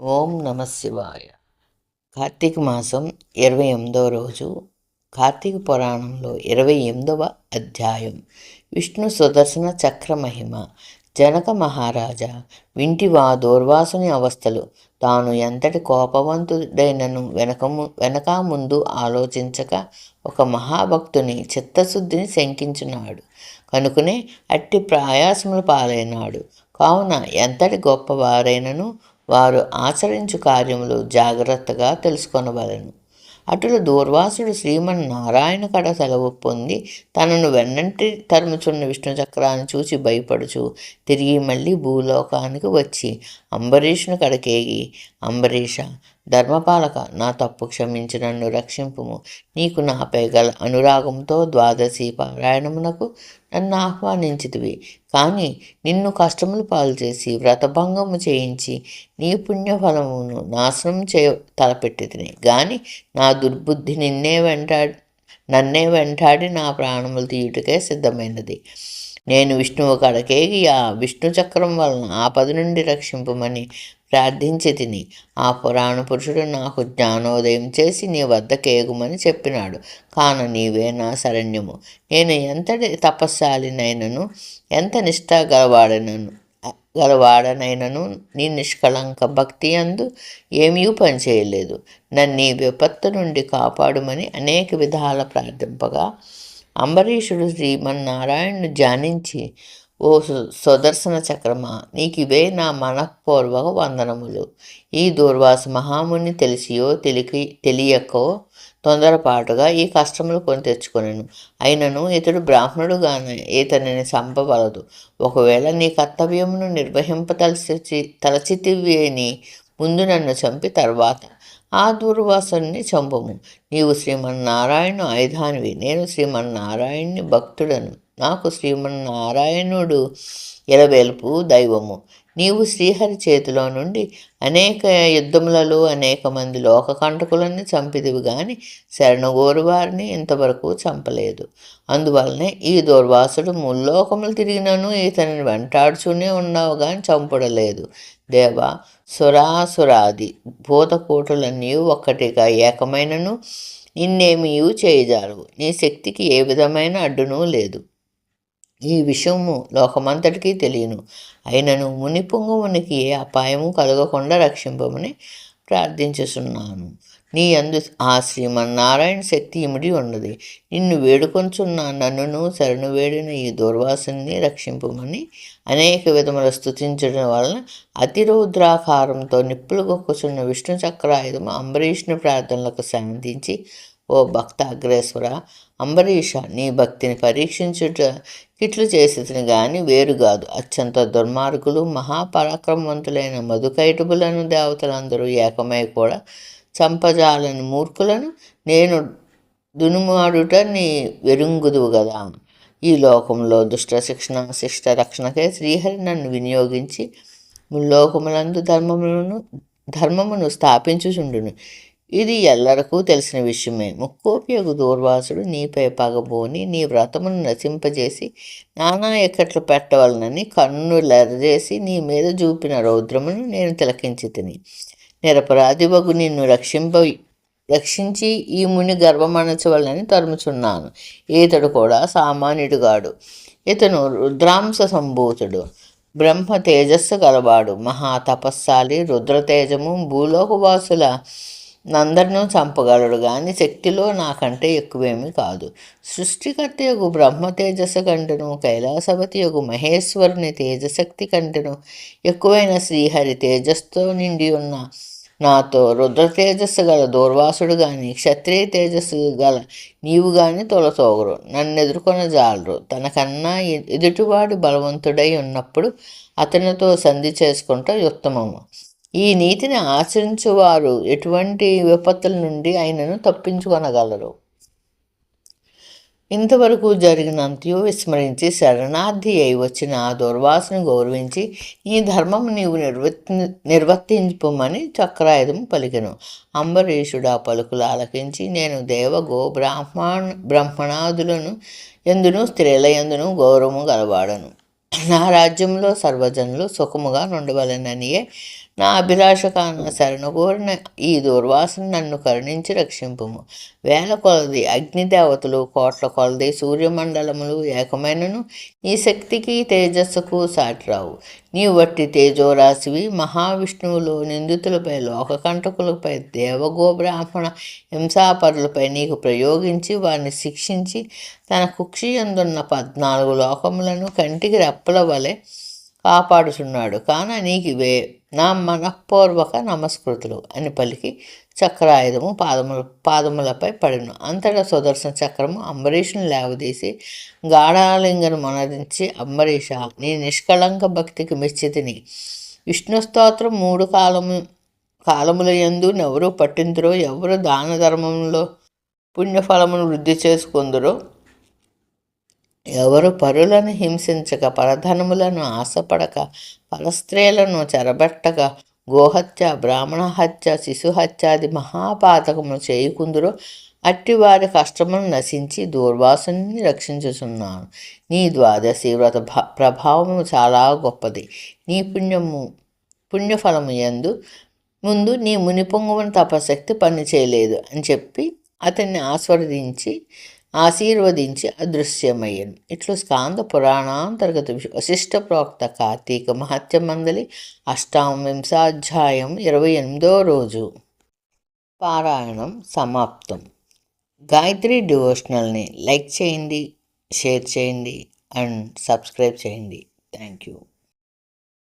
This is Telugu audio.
ఓం నమ శివాయ. కార్తీక మాసం ఇరవై ఎనిమిదవ రోజు కార్తీక పురాణంలో ఇరవై ఎనిమిదవ అధ్యాయం. విష్ణు సుదర్శన చక్ర మహిమ. జనక మహారాజా వింటివా దూర్వాసుని అవస్థలు. తాను ఎంతటి కోపవంతుడైనను వెనకము వెనక ముందు ఆలోచించక ఒక మహాభక్తుని చిత్తశుద్ధిని శంకించినాడు. కనుకనే అట్టి ప్రయాసములు పాలైనాడు. కావున ఎంతటి గొప్పవారైనను వారు ఆచరించు కార్యములు జాగ్రత్తగా తెలుసుకొనవలెను అటులు దూర్వాసుడు శ్రీమన్ నారాయణ కడ సెలవు పొంది తనను వెన్నంటి తరుముచున్న విష్ణు చక్రాన్ని చూసి భయపడుచు తిరిగి మళ్ళీ భూలోకానికి వచ్చి అంబరీషుని కడకేగి అంబరీష ధర్మపాలక నా తప్పు క్షమించి నన్ను రక్షింపుము. నీకు నాపై గల అనురాగంతో ద్వాదశి పారాయణమునకు నన్ను ఆహ్వానించితివి. కానీ నిన్ను కష్టములు పాలు చేసి వ్రతభంగము చేయించి నీ పుణ్యఫలమును నాశనం చేయ తలపెట్టి గాని కానీ నా దుర్బుద్ధి నిన్నే వెంటాడి నన్నే వెంటాడి నా ప్రాణములు తీయుటకే సిద్ధమైనది. నేను విష్ణువు కడకేగి ఆ విష్ణు చక్రం వలన ఆపద నుండి రక్షింపమని ప్రార్థించి తిని ఆ పురాణ పురుషుడు నాకు జ్ఞానోదయం చేసి నీ వద్దకేగుమని చెప్పినాడు. కాన నీవే నా శరణ్యము. నేను ఎంతటి తపస్శాలినైనను ఎంత నిష్ఠా గలవాడనను గలవాడనైనను నీ నిష్కళంక భక్తి అందు ఏమీ పనిచేయలేదు. నన్ను ఈ విపత్తు నుండి కాపాడుమని అనేక విధాల ప్రార్థింపగా అంబరీషుడు శ్రీమన్నారాయణను ధ్యానించి ఓ సు- సుదర్శన చక్రమా నీకివే నా మనఃపూర్వక వందనములు. ఈ దూర్వాస మహాముని తెలిసియో తెలికి తెలియకో తొందరపాటుగా ఈ కష్టములు కొని తెచ్చుకొనను. అయినను ఇతడు బ్రాహ్మణుడుగానే ఇతనిని చంపవలదు. ఒకవేళ నీ కర్తవ్యమును నిర్వహింపతలచి తలచితివేని ముందు నన్ను చంపి తర్వాత ఆ దూర్వాసుని చంపము. నీవు శ్రీమన్నారాయణ ఆయుధానివి. నేను శ్రీమన్నారాయణ్ణి భక్తుడను. నాకు శ్రీమన్నారాయణుడు ఎలవేల్పు దైవము. నీవు శ్రీహరి చేతిలో నుండి అనేక యుద్ధములలో అనేక మంది లోకకంటకులని చంపిదివి గాని శరణగోరు వారిని ఇంతవరకు చంపలేదు. అందువలనే ఈ దుర్వాసుడు ముల్లోకములు తిరిగినను ఇతనిని వెంటాడుచూనే ఉన్నావు గాని చంపడలేదు. దేవా సురాసురాది భూతకోటులన్నీ ఒక్కటిగా ఏకమైనను నిన్నేమీయూ చేయజాలవు. నీ శక్తికి ఏ విధమైన అడ్డునూ లేదు. ఈ విషయము లోకమంతటికీ తెలియను. అయినను మునిపుంగుమునికి ఏ అపాయము కలగకుండా రక్షింపమని ప్రార్థించుచున్నాను. నీ అందు ఆ శ్రీమన్నారాయణ శక్తి ఇమిడి ఉన్నది. నిన్ను వేడుకొంచున్న నన్నును శరణు వేడిన ఈ దుర్వాసుని రక్షింపమని అనేక విధముల స్థుతించడం వలన అతిరౌద్రాకారంతో నిప్పులు గొక్కుచున్న విష్ణు చక్రాయుధము అంబరీష్ని ప్రార్థనలకు శాంతించి ఓ భక్త అగ్రేశ్వర అంబరీష నీ భక్తిని పరీక్షించుట ఇట్లు చేసేదని గాని వేరు కాదు అత్యంత దుర్మార్గులు మహాపరాక్రమవంతులైన మధుకైటబులను దేవతలందరూ ఏకమై కూడా చంపజాలని మూర్ఖులను నేను దునుమాడుట నీ వెరుంగుదువు కదా ఈ లోకంలో దుష్ట శిక్షణ శిష్ట రక్షణకే శ్రీహరి నన్ను వినియోగించి ముల్లోకములందు ధర్మములను ధర్మమును స్థాపించుచుండును. ఇది ఎల్లరకు తెలిసిన విషయమే. ముక్కోపియగు దూర్వాసుడు నీపై పగబోని నీ వ్రతమును నశింపజేసి నానా ఎక్కట్లు పెట్టవలనని కన్నులెరజేసి నీ మీద చూపిన రౌద్రమును నేను తిలకించి తిని. నిరపరాధివగు నిన్ను రక్షింప రక్షించి ఈ ముని గర్వమనచవలనని తరుముచున్నాను. ఈతడు కూడా సామాన్యుడుగాడు ఇతను రుద్రాంశ సంభూతుడు. బ్రహ్మ తేజస్సు గలవాడు. మహాతపస్సాలి రుద్రతేజము భూలోకవాసుల నందరినూ చంపగలడు కానీ శక్తిలో నాకంటే ఎక్కువేమీ కాదు. సృష్టికర్త యొక్క బ్రహ్మ తేజస్సు కంటెను కైలాసవతి యొక్క మహేశ్వరుని తేజశక్తి కంటెను ఎక్కువైన శ్రీహరి తేజస్తో నిండి ఉన్న నాతో రుద్ర తేజస్సు గల దూర్వాసుడు కానీ క్షత్రియ తేజస్సు గల నీవు గాని తొలతోగరు నన్ను ఎదుర్కొన జాలరు. తనకన్నా ఎ- ఎదుటివాడు బలవంతుడై ఉన్నప్పుడు అతనితో సంధి చేసుకుంటూ ఉత్తమము. ఈ నీతిని ఆచరించువారు ఎటువంటి విపత్తుల నుండి ఆయనను తప్పించుకొనగలరు. ఇంతవరకు జరిగినంతయు విస్మరించి శరణార్థి అయి వచ్చిన ఆ దుర్వాసను గౌరవించి ఈ ధర్మం నీవు నిర్వర్తి నిర్వర్తించుమని చక్రాయుధం పలికెను. అంబరీషుడు ఆ పలుకులు ఆలకించి నేను దేవగో బ్రాహ్మణ బ్రహ్మణాదులను ఎందును స్త్రీల ఎందును గౌరవము గలవాడను. నా రాజ్యంలో సర్వజనులు సుఖముగా నుండవలననియే నా అభిలాష కాన శరణు కోరిన ఈ దుర్వాసన నన్ను కరుణించి రక్షింపుము. వేల కొలది అగ్నిదేవతలు కోట్ల కొలది సూర్యమండలములు ఏకమైనను నీ శక్తికి తేజస్సుకు సాటిరావు. నీవు వట్టి తేజోరాశివి మహావిష్ణువులు నిందితులపై లోకకంటకులపై దేవగో బ్రాహ్మణ హింసాపరులపై నీకు ప్రయోగించి వారిని శిక్షించి తన కుక్షి ఎందున్న పద్నాలుగు లోకములను కంటికి రెప్పల వలె కాపాడుచున్నాడు. కాన నీకు వే నా మనఃపూర్వక నమస్కృతులు అని పలికి చక్రాయుధము పాదముల పాదములపై పడిను. అంతటా సుదర్శన చక్రము అంబరీషుని లేవదీసి గాఢాలింగను మనరించి అంబరీష నీ నిష్కళంక భక్తికి మెచ్చితిని విష్ణు స్తోత్రం మూడు కాలము కాలముల యందు ఎవరు పట్టిందురో ఎవరు దాన ధర్మంలో పుణ్యఫలమును వృద్ధి చేసుకుందరో ఎవరు పరులను హింసించక పరధనములను ఆశపడక పరస్త్రీలను చెరబెట్టక గోహత్య బ్రాహ్మణ హత్య శిశుహత్యాది మహాపాతకములు చేయకుందురో. అట్టి వారి కష్టమును నశించి దూర్వాసుని రక్షించుచున్నాను. నీ ద్వాదశి వ్రత ప్రభావము చాలా గొప్పది. నీ పుణ్యము పుణ్యఫలము ఎందు ముందు నీ మునిపొంగువని తపశక్తి పని చేయలేదు అని చెప్పి అతన్ని ఆస్వాదించి ఆశీర్వదించి అదృశ్యమయ్యను. ఇట్లు స్కాంద పురాణాంతర్గత వశిష్ట ప్రోక్త కార్తీక మహత్య మందలి అష్టావింశాధ్యాయం ఇరవై ఎనిమిదో రోజు. పారాయణం సమాప్తం. గాయత్రి డివోషనల్ని లైక్ చేయండి షేర్ చేయండి అండ్ సబ్స్క్రైబ్ చేయండి. Thank you.